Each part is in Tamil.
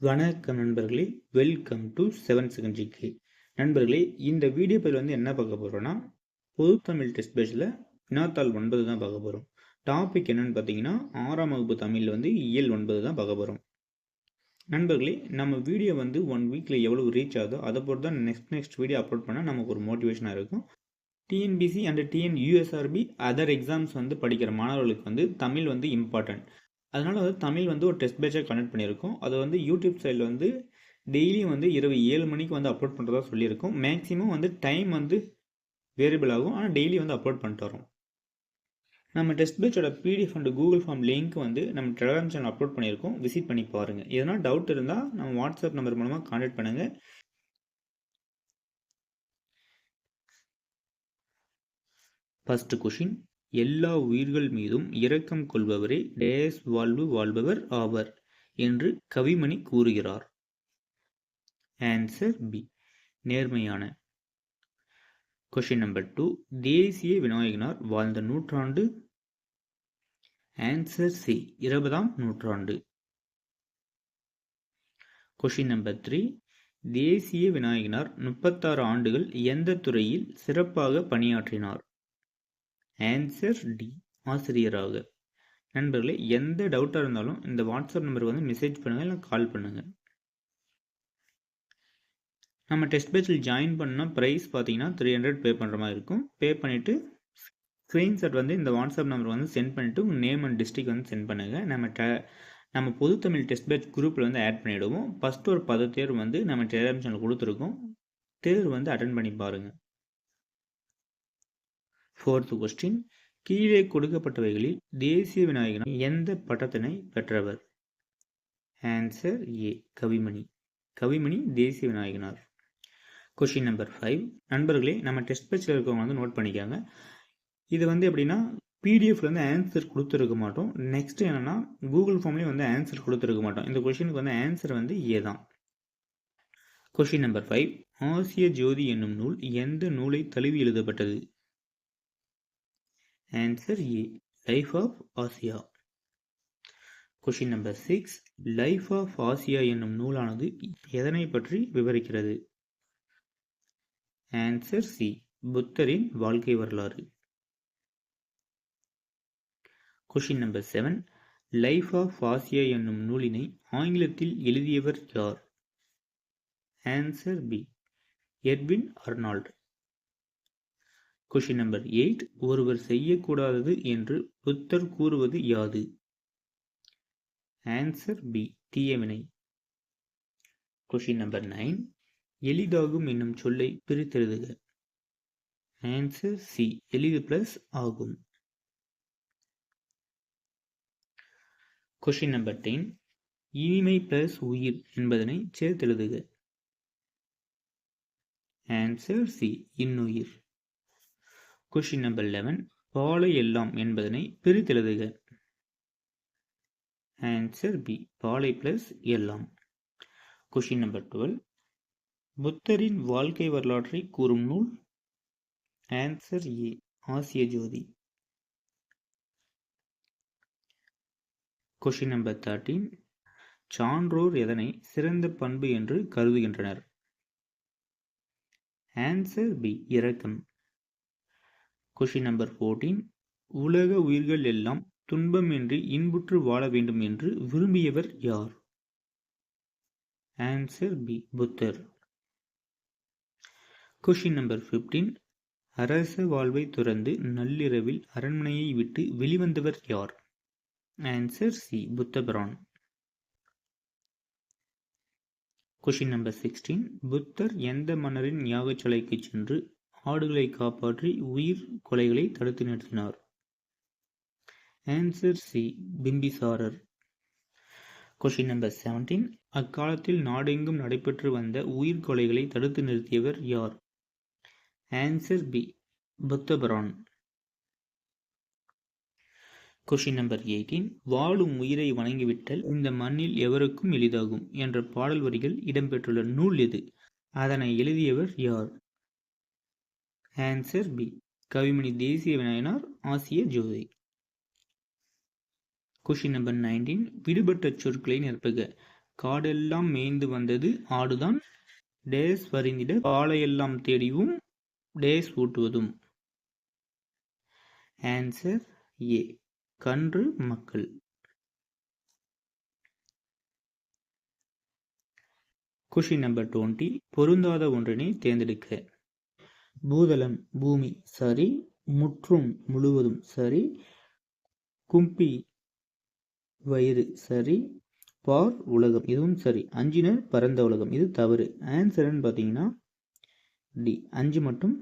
வணக்கம் நண்பர்களே. Welcome to seven second GK நண்பர்களே இந்த வீடியோ பதில் வந்து என்ன பார்க்க போகிறோன்னா பொது தமிழ் டெஸ்ட் பேஜில் வினாத்தாள் ஒன்பது தான் பார்க்க போகிறோம் டாபிக் என்னன்னு பார்த்தீங்கன்னா ஆறாம் வகுப்பு தமிழில் வந்து இயல் ஒன்பது தான் பார்க்க போகிறோம் நண்பர்களே நம்ம வீடியோ வந்து ஒன் வீக்கில் எவ்வளோ ரீச் ஆகுதோ அதை பொறுத்து தான் நெக்ஸ்ட் நெக்ஸ்ட் வீடியோ அப்லோட் பண்ணால் நமக்கு ஒரு மோட்டிவேஷனாக இருக்கும். TNPSC and TN USRB other exams வந்து படிக்கிற மாணவர்களுக்கு வந்து தமிழ் வந்து இம்பார்ட்டன்ட் அதனால் வந்து தமிழ் வந்து ஒரு டெஸ்ட் பேட்சாக கனெக்ட் பண்ணியிருக்கோம். அதை வந்து யூடியூப் சைடில் வந்து டெய்லியும் வந்து இரவு ஏழு மணிக்கு வந்து அப்லோட் பண்ணுறதா சொல்லியிருக்கோம். மேக்ஸிமம் வந்து டைம் வந்து வேரியபிள் ஆகும். ஆனால் டெய்லி வந்து அப்லோட் பண்ணிட்டு வரோம் நம்ம test பேட்சோட PDF and Google form link வந்து நம்ம டெலகிராம் சேனல் அப்லோட் பண்ணியிருக்கோம். விசிட் பண்ணி பாருங்கள் எதனா டவுட் இருந்தால் நம்ம வாட்ஸ்அப் நம்பர் மூலமாக கான்டாக்ட் பண்ணுங்கள் ஃபஸ்ட்டு கொஷின் எல்லா உயிர்கள் மீதும் இரக்கம் கொள்பவரே டேஸ் வாழ்வு வாழ்பவர் ஆவர் என்று கவிமணி கூறுகிறார். ஆன்சர் பி நேர்மையான. கொஷின் நம்பர் டூ தேசிய விநாயகனார் வாழ்ந்த நூற்றாண்டு? ஆன்சர் சி இருபதாம் நூற்றாண்டு. கொஷின் நம்பர் த்ரீ தேசிய விநாயகனார் முப்பத்தாறு ஆண்டுகள் எந்த துறையில் சிறப்பாக பணியாற்றினார்? ஆன்சர் டி ஆசிரியராக. நண்பர்களே எந்த டவுட்டாக இருந்தாலும் இந்த வாட்ஸ்அப் நம்பருக்கு வந்து மெசேஜ் பண்ணுங்கள் இல்லை கால் பண்ணுங்கள் நம்ம டெஸ்ட் பேஜில் ஜாயின் பண்ணால் ப்ரைஸ் பார்த்தீங்கன்னா த்ரீ ஹண்ட்ரட் பே பண்ணுற மாதிரி இருக்கும். பே பண்ணிவிட்டு ஸ்க்ரீன்ஷாட் வந்து இந்த வாட்ஸ்அப் நம்பர் வந்து சென்ட் பண்ணிவிட்டு உங்கள் நேம் அண்ட் டிஸ்ட்ரிக் வந்து சென்ட் பண்ணுங்கள் நம்ம ட நம்ம பொது தமிழ் டெஸ்ட் பேட்ச் குரூப்பில் வந்து ஆட் பண்ணிவிடுவோம் ஃபஸ்ட்டு ஒரு பத தேர்வு வந்து நம்ம டெலிகிராம் சேனல் கொடுத்துருக்கோம். தேர்வு வந்து அட்டன் பண்ணி பாருங்கள் ஃபோர்த் கொஸ்டின் கீழே கொடுக்கப்பட்டவைகளில் தேசிய விநாயகன் எந்த பட்டத்தினை பெற்றவர்? Answer A Kavimani. கவிமணி தேசிய விநாயகனார். கொஷின் நம்பர் ஃபைவ் நண்பர்களே நம்ம டெஸ்ட் பேச்சில் இருக்கவங்க வந்து நோட் பண்ணிக்காங்க. இது வந்து எப்படின்னா பிடிஎஃப்லேருந்து ஆன்சர் கொடுத்துருக்க மாட்டோம். நெக்ஸ்ட் என்னென்னா கூகுள் ஃபார்ம்லேயும் வந்து ஆன்சர் கொடுத்துருக்க மாட்டோம். இந்த கொஷினுக்கு வந்து ஆன்சர் வந்து ஏ தான். கொஷின் நம்பர் ஃபைவ் ஆசிய ஜோதி என்னும் நூல் எந்த நூலை தழுவி எழுதப்பட்டது? Answer A. Life of Asia question number six life of Asia என்னும் நூலானது எதனை பற்றி விவரிக்கிறது? ஆன்சர் சி புத்தரின் வாழ்க்கை வரலாறு. Question number seven life of Asia என்னும் நூலினை ஆங்கிலத்தில் எழுதியவர் யார்? Answer B Edwin Arnold question number eight ஒருவர் செய்யக்கூடாதது என்று புத்தர் கூறுவது யாது? ஆன்சர் பி தீயவினை. கொஷின் நம்பர் நைன் எளிதாகும் என்னும் சொல்லை பிரித்தெழுதுக. ஆன்சர் சி எளிது பிளஸ் ஆகும். கொஷின் நம்பர் டென் இனிமை பிளஸ் உயிர் என்பதனை சேர்த்தெழுதுக. ஆன்சர் சி இன்னுயிர். கொஷின் நம்பர் லெவன் பாலை எல்லாம் என்பதனை பிரித்தெழுதுக. ஆன்சர் பி பாலை பிளஸ் எல்லாம். கொஷின் நம்பர் டுவெல் புத்தரின் வாழ்க்கை வரலாற்றை கூறும் நூல். ஆன்சர் ஏ ஆசிய ஜோதி. கொஷின் நம்பர் தேர்ட்டீன் சான்றோர் எதனை சிறந்த பண்பு என்று கருதுகின்றனர்? ஆன்சர் பி இரக்கம். கொஷின் நம்பர் ஃபோர்டீன் உலக உயிர்கள் எல்லாம் துன்பமின்றி இன்புற்று வாழ வேண்டும் என்று விரும்பியவர் யார்? ஆன்சர் பி புத்தர். கொஷின் நம்பர் ஃபிஃப்டீன் அரச வாழ்வை துறந்து நள்ளிரவில் அரண்மனையை விட்டு வெளிவந்தவர் யார்? ஆன்சர் சி புத்தபிரான். கொஷின் நம்பர் சிக்ஸ்டீன் புத்தர் எந்த மன்னரின் யாகச்சலைக்கு சென்று ஆடுகளை காப்பாற்றி உயிர் கொலைகளை தடுத்து நிறுத்தினார். ஆன்சர் சி பிம்பிசாரர். கொஷின் நம்பர் செவன்டீன் அக்காலத்தில் நாடெங்கும் நடைபெற்று வந்த உயிர் கொலைகளை தடுத்து நிறுத்தியவர் யார்? ஆன்சர் பி புத்தபரான். கொஷின் நம்பர் எயிட்டீன் வாழும் உயிரை வணங்கிவிட்டல் இந்த மண்ணில் எவருக்கும் எளிதாகும் என்ற பாடல் வரிகள் இடம்பெற்றுள்ள நூல் எது? அதனை எழுதியவர் யார்? ஆன்சர் பி கவிமணி தேசிய விநாயனார் ஆசிய ஜோதி. கொஷின் நம்பர் நைன்டீன் விடுபட்ட சொற்களை நிரப்புக. காடெல்லாம் மேய்ந்து வந்தது ஆடுதான். டேஸ் வரிந்திட பாலையெல்லாம் தேடியும் டேஸ் ஊட்டுவதும். ஆன்சர் ஏ கன்று மக்கள். கொஷின் நம்பர் டுவெண்ட்டி பொருந்தாத ஒன்றினை தேர்ந்தெடுக்க. பூதலம் பூமி சரி. முற்றும் முழுவதும் சரி. கும்பி வயிறு சரி. பார் உலகம் இதுவும் சரி. அஞ்சினர் பரந்த உலகம் இது தவறு. ஆன்சர்னு பார்த்தீங்கன்னா டி அஞ்சு மட்டும்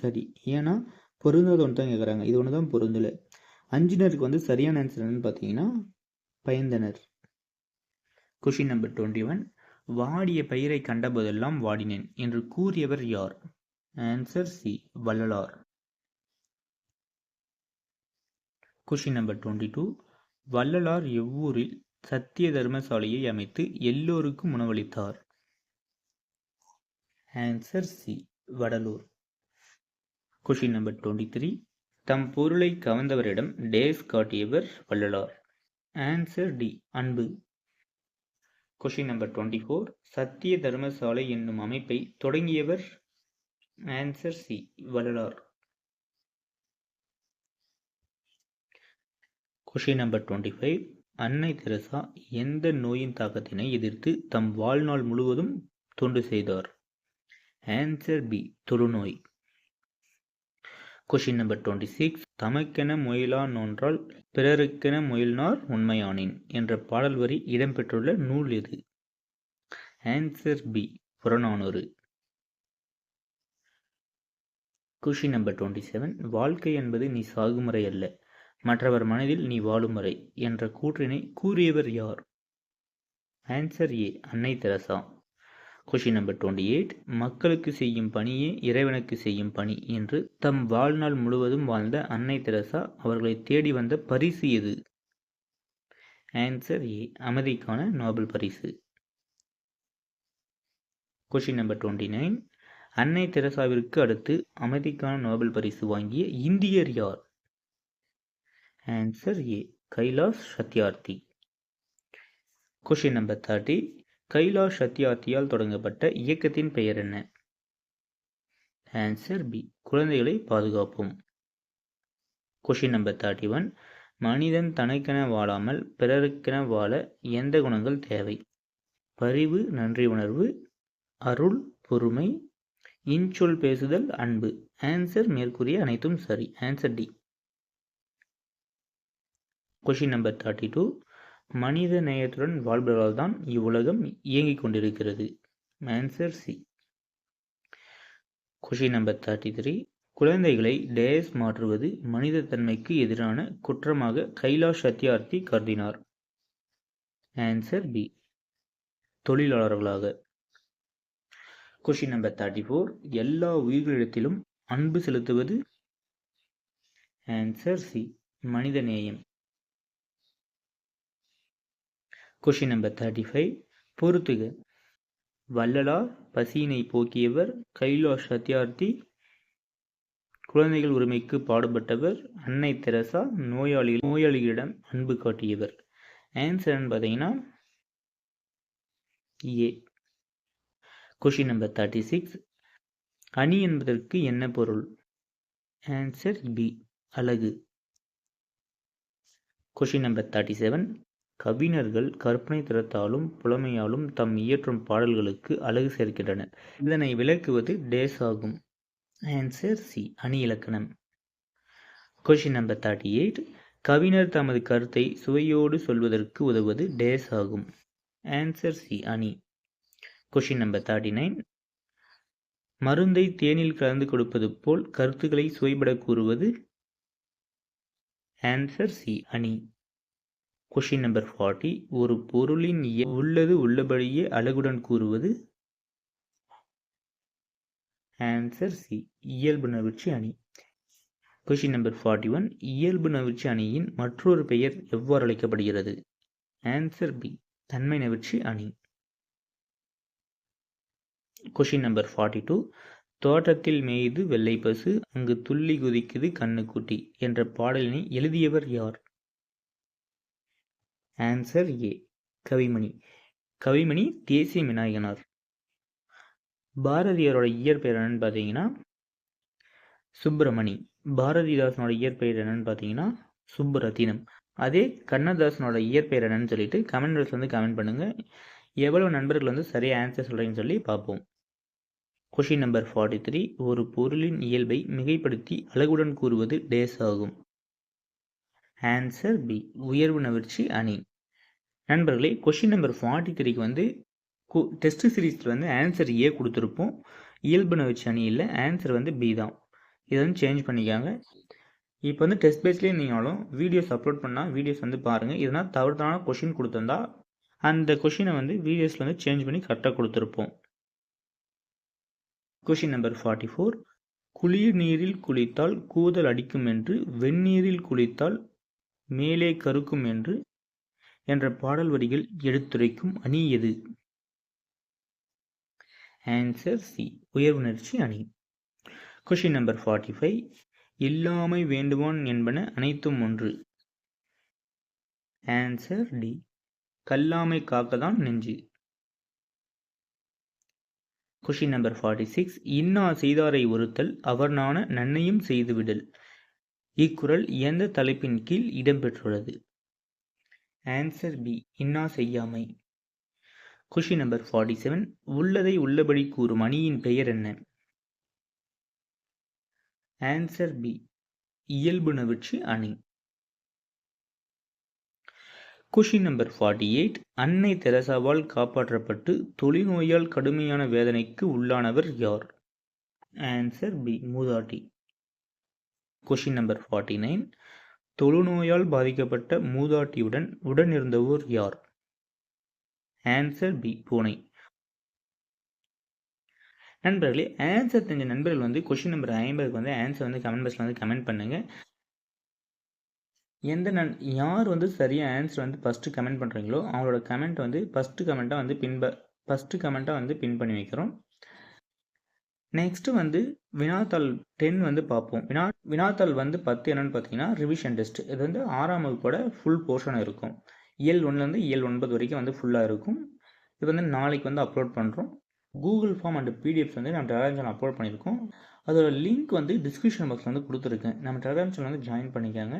சரி. ஏன்னா பொருந்தாத ஒன்று தான் கேட்குறாங்க இது ஒன்று தான் பொருந்தலை. அஞ்சினருக்கு வந்து சரியான ஆன்சர் என்னன்னு பார்த்தீங்கன்னா பயந்தனர். கொஷின் நம்பர் டுவெண்ட்டி ஒன் வாடிய பயிரை கண்டபோதெல்லாம் வாடினேன் என்று கூறியவர் யார்? Answer C Vallalar question number twenty two Vallalar எவ்வூரில் சத்திய தர்மசாலையை அமைத்து எல்லோருக்கும் உணவளித்தார்? Answer C Vadalur. Question number twenty three தம் பொருளை கவர்ந்தவரிடம் டேஸ் காட்டியவர் வள்ளலார். ஆன்சர் டி அன்பு. கொஷின் நம்பர் டுவெண்ட்டி ஃபோர் சத்திய தர்மசாலை என்னும் அமைப்பை தொடங்கியவர் answer C Vallalar question number twenty five அன்னை தெரசா எந்த நோயின் தாக்கத்தினை எதிர்த்து தம் வாழ்நாள் முழுவதும் தொண்டு செய்தார்? ஆன்சர் பி தொழுநோய். கொஷின் நம்பர் டுவெண்ட்டி சிக்ஸ் தமக்கென முயலா நோன்றால் பிறருக்கென முயல்னார் உண்மையானேன் என்ற பாடல் வரி இடம்பெற்றுள்ள நூல் எது? Answer B Purananuru. Question number twenty seven வாழ்க்கை என்பது நீ சாகுமுறை அல்ல மற்றவர் மனதில் நீ வாழும் முறை என்ற கூற்றினை கூறியவர் யார்? ஆன்சர் ஏ அன்னை Teresa. Question number twenty eight மக்களுக்கு செய்யும் பணியே இறைவனுக்கு செய்யும் பணி என்று தம் வாழ்நாள் முழுவதும் வாழ்ந்த அன்னை தெரசா அவர்களை தேடி வந்த பரிசு எது? ஆன்சர் ஏ அமைதிக்கான நோபல் பரிசு. கொஷின் நம்பர் டுவெண்ட்டி நைன் அன்னை தெரசாவிற்கு அடுத்து அமைதிக்கான நோபல் பரிசு வாங்கிய இந்தியர் யார்? Answer A Kailash Satyarthi. Question number thirty Kailash சத்யார்த்தியால் தொடங்கப்பட்ட இயக்கத்தின் பெயர் என்ன? ஆன்சர் பி குழந்தைகளை பாதுகாப்போம். கொஷின் நம்பர் தேர்ட்டி ஒன் மனிதன் தனக்கென வாழாமல் பிறருக்கென வாழ எந்த குணங்கள் தேவை? பரிவு நன்றி உணர்வு அருள் பொறுமை இன்சொல் பேசுதல் அன்பு. ஆன்சர் மேற்கூறிய அனைத்தும் சரி. Answer D question number thirty two மனித நேயத்துடன் வாழ்பவர்களால் தான் இவ்வுலகம் இயங்கிக் கொண்டிருக்கிறது. Answer C question number thirty three குழந்தைகளை டேஸ் மாற்றுவது மனித தன்மைக்கு எதிரான குற்றமாக கைலாஷ் சத்யார்த்தி கருதினார். ஆன்சர் பி தொழிலாளர்களாக. கொஷின் நம்பர் தேர்ட்டி ஃபோர் எல்லா உயிர்களிடத்திலும் அன்பு செலுத்துவது ஆன்சர் சி மனித நேயம். கொஷின் நம்பர் தேர்ட்டி ஃபைவ் பொறுத்துக. வள்ளலார் பசியினை போக்கியவர் கைலாஷ் சத்யார்த்தி குழந்தைகள் உரிமைக்கு பாடுபட்டவர் அன்னை தெரசா நோயாளி நோயாளிகளிடம் அன்பு காட்டியவர். ஆன்சர் பார்த்தீங்கன்னா A question number thirty six அணி என்பதற்கு என்ன பொருள்? ஆன்சர் பி அழகு கொஷின் நம்பர் தேர்ட்டி செவன் கவிஞர்கள் கற்பனை திறத்தாலும் புலமையாலும் தம் இயற்றும் பாடல்களுக்கு அழகு சேர்க்கின்றனர். இதனை விளக்குவது டேஸ் ஆகும். ஆன்சர் சி அணி இலக்கணம். கொஷின் நம்பர் தேர்ட்டி எயிட் கவிஞர் தமது கருத்தை சுவையோடு சொல்வதற்கு உதவுவது டேஸ் ஆகும். ஆன்சர் சி அணி. கொஷின் நம்பர் தேர்ட்டி நைன் மருந்தை தேனில் கலந்து கொடுப்பது போல் கருத்துக்களை சுவைபட கூறுவது. ஆன்சர் சி அணி கொஷின் நம்பர் ஃபார்ட்டி ஒரு பொருளின் உள்ளது உள்ளபடியே அழகுடன் கூறுவது. ஆன்சர் சி இயல்பு நவிர்ச்சி அணி. கொஷின் நம்பர் ஃபார்ட்டி ஒன் இயல்பு நவிர்ச்சி அணியின் மற்றொரு பெயர் எவ்வாறு அழைக்கப்படுகிறது? ஆன்சர் பி தன்மை நவிர்ச்சி அணி. கொஷின் நம்பர் ஃபார்ட்டி டூ தோட்டத்தில் மேய்து வெள்ளை பசு அங்கு துள்ளி குதிக்குது கண்ணுக்குட்டி என்ற பாடலினை எழுதியவர் யார்? ஆன்சர் ஏ கவிமணி. கவிமணி தேசிய விநாயகனார். பாரதியாரோட இயற்பெயர் என்னன்னு பார்த்தீங்கன்னா சுப்பிரமணி. பாரதிதாசனோட இயற்பெயர் என்னன்னு பார்த்தீங்கன்னா சுப்புரத்தினம். அதே கண்ணதாசனோட இயற்பெயர் என்னன்னு சொல்லிட்டு கமெண்ட் பாக்ஸ் வந்து கமெண்ட் பண்ணுங்கள் எவ்வளோ நண்பர்கள் வந்து சரியாக ஆன்சர் சொல்கிறீங்கன்னு சொல்லி பார்ப்போம். கொஷின் நம்பர் ஃபார்ட்டி த்ரீ ஒரு பொருளின் இயல்பை மிகைப்படுத்தி அழகுடன் கூறுவது டேஸ் ஆகும். ஆன்சர் பி உயர்வு நவிர்ச்சி அணி. நண்பர்களே கொஷின் நம்பர் ஃபார்ட்டி த்ரீக்கு வந்து டெஸ்ட் சீரீஸில் வந்து ஆன்சர் ஏ கொடுத்துருப்போம். இயல்பு நவிர்ச்சி அணி இல்லை. ஆன்சர் வந்து பி தான். இதை வந்து சேஞ்ச் பண்ணிக்காங்க. இப்போ வந்து டெஸ்ட் பேஸ்லேயே நீங்களும் வீடியோஸ் அப்லோட் பண்ணால் வீடியோஸ் வந்து பாருங்கள் இதனால் தவறுதான கொஷின் கொடுத்துருந்தா அந்த கொஷினை வந்து வீடியோஸில் வந்து சேஞ்ச் பண்ணி கரெக்டாக கொடுத்துருப்போம். கொஷின் நம்பர் ஃபார்ட்டி ஃபோர் குளிர் நீரில் குளித்தால் கூதல் அடிக்கும் என்று வெந்நீரில் குளித்தால் மேலே கருக்கும் என்று என்ற பாடல் வரிகள் எடுத்துரைக்கும் அணி எது? ஆன்சர் சி உயர்வுணர்ச்சி அணி. கொஷின் நம்பர் ஃபார்ட்டி ஃபைவ் இல்லாமை வேண்டுவான் என்பன அனைத்தும் ஒன்று. ஆன்சர் டி கல்லாமை காக்கதான் நெஞ்சு. கொஷின் நம்பர் ஃபார்ட்டி சிக்ஸ் இன்னா செய்தாரை ஒருத்தல் அவர் நாண நன்னையும் செய்துவிடல். இக்குறள் எந்த தலைப்பின் கீழ் இடம்பெற்றுள்ளது. ஆன்சர் பி இன்னா செய்யாமை. கொஷின் நம்பர் ஃபார்ட்டி செவன் உள்ளதை உள்ளபடி கூறும் அணியின் பெயர் என்ன? ஆன்சர் பி இயல்பு அணி. கொஷின் நம்பர் ஃபார்ட்டி எயிட் அன்னை தெரசாவால் காப்பாற்றப்பட்டு தொழில்நோயால் கடுமையான வேதனைக்கு உள்ளானவர் யார்? ஆன்சர் பி மூதாட்டி. கொஷின் நம்பர் ஃபார்ட்டி நைன் தொழுநோயால் பாதிக்கப்பட்ட மூதாட்டியுடன் உடன் இருந்தவோர் யார்? ஆன்சர் பி பூனை. நண்பர்களே ஆன்சர் தெரிஞ்ச நண்பர்கள் வந்து கொஷின் நம்பர் ஐம்பதுக்கு வந்து ஆன்சர் வந்து கமெண்ட் பாக்ஸில் வந்து கமெண்ட் பண்ணுங்கள் எந்த நன் யார் வந்து சரியாக ஆன்சர் வந்து ஃபஸ்ட்டு கமெண்ட் பண்ணுறீங்களோ அவங்களோட கமெண்ட் வந்து ஃபஸ்ட்டு கமெண்ட்டாக வந்து பின்ப ஃபஸ்ட்டு கமெண்ட்டாக வந்து பின் பண்ணி வைக்கிறோம். நெக்ஸ்ட்டு வந்து வினாத்தாள் டென் வந்து பார்ப்போம். வினா வினாத்தாள் வந்து பத்து என்னென்னு பார்த்தீங்கன்னா ரிவிஷன் டெஸ்ட் இது வந்து ஆறாம் வகுப்போட ஃபுல் போர்ஷன் இருக்கும். இயல் ஒன்றுலேருந்து இயல் ஒன்பது வரைக்கும் வந்து ஃபுல்லாக இருக்கும். இது வந்து நாளைக்கு வந்து அப்லோட் பண்ணுறோம் கூகுள் ஃபார்ம் அண்ட் பிடிஎஃப் வந்து நம்ம டெலகிராம் சேனல் அப்லோட் பண்ணியிருக்கோம். அதோட லிங்க் வந்து டிஸ்கிரிப்ஷன் பாக்ஸில் வந்து கொடுத்துருக்கேன். நம்ம டெலகிராம் சேனல் வந்து ஜாயின் பண்ணிக்காங்க.